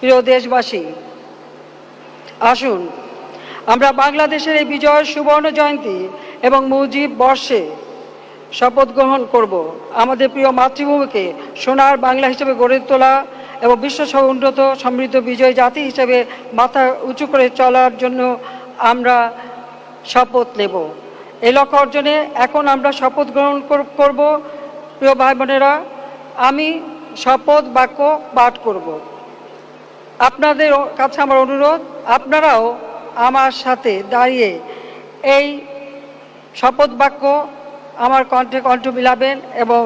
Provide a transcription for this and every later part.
প্রিয় দেশবাসী, আসুন, আমরা বাংলাদেশের এই বিজয় সুবর্ণ জয়ন্তী এবং মুজিব বর্ষে শপথ গ্রহণ করব। আমাদের প্রিয় মাতৃভূমিকে সোনার বাংলা হিসেবে গড়ে তোলা এবং বিশ্বসহ উন্নত সমৃদ্ধ বিজয় জাতি হিসেবে মাথা উঁচু করে চলার জন্য আমরা শপথ নেব। এই লক্ষ্য অর্জনে এখন আমরা শপথ গ্রহণ কর- করব। প্রিয় ভাই বোনেরা আমি শপথ বাক্য পাঠ করব। আপনাদের কাছে আমার অনুরোধ, আপনারাও আমার সাথে দাঁড়িয়ে এই শপথ বাক্য আমার কণ্ঠে কণ্ঠ মিলাবেন এবং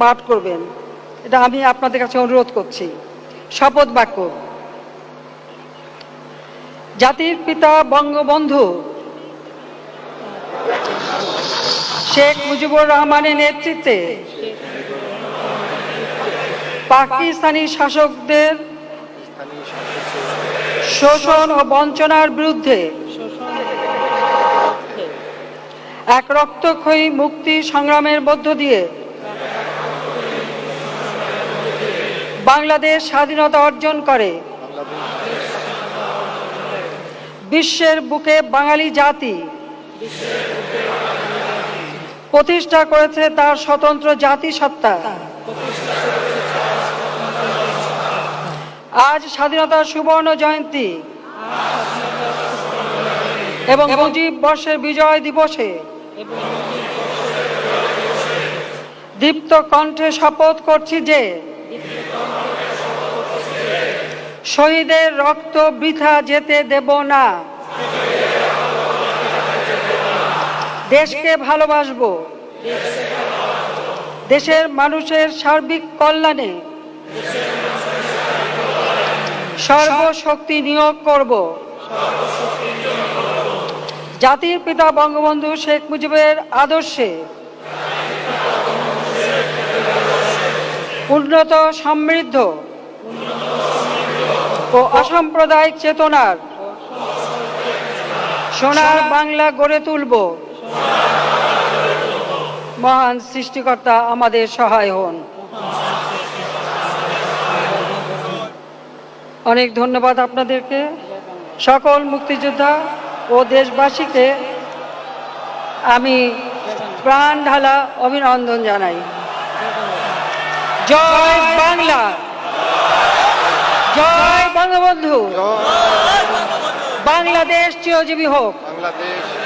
পাঠ করবেন। এটা আমি আপনাদের কাছে অনুরোধ করছি। শপথ বাক্য। জাতির পিতা বঙ্গবন্ধু শেখ মুজিবুর রহমানের নেতৃত্বে পাকিস্তানি শাসকদের শোষণ ও বঞ্চনার বিরুদ্ধে এক রক্তক্ষয়ী মুক্তি সংগ্রামের মধ্য দিয়ে বাংলাদেশ স্বাধীনতা অর্জন করে। বিশ্বের বুকে বাঙালি জাতি প্রতিষ্ঠা করেছে তার স্বতন্ত্র জাতিসত্তা। আজ স্বাধীনতার সুবর্ণ জয়ন্তী। এবং মুজিব বর্ষের বিজয় দিবসে দীপ্ত কণ্ঠে শপথ করছি যে শহীদের রক্ত বৃথা যেতে দেব না। দেশকে ভালোবাসবো। দেশের মানুষের সার্বিক কল্যাণে সর্বশক্তি নিয়োগ করব। জাতির পিতা বঙ্গবন্ধু শেখ মুজিবের আদর্শে। উন্নত সমৃদ্ধ। ও অসাম্প্রদায়িক চেতনার। সোনার বাংলা গড়ে তুলব। মহান সৃষ্টিকর্তা আমাদের সহায় হন। অনেক ধন্যবাদ আপনাদেরকে। সকল মুক্তিযোদ্ধা ও দেশবাসীকে আমি প্রাণ ঢালা অভিনন্দন জানাই। জয় বাংলা। জয় বঙ্গবন্ধু। বাংলাদেশ চিরজীবী হোক। বাংলাদেশ।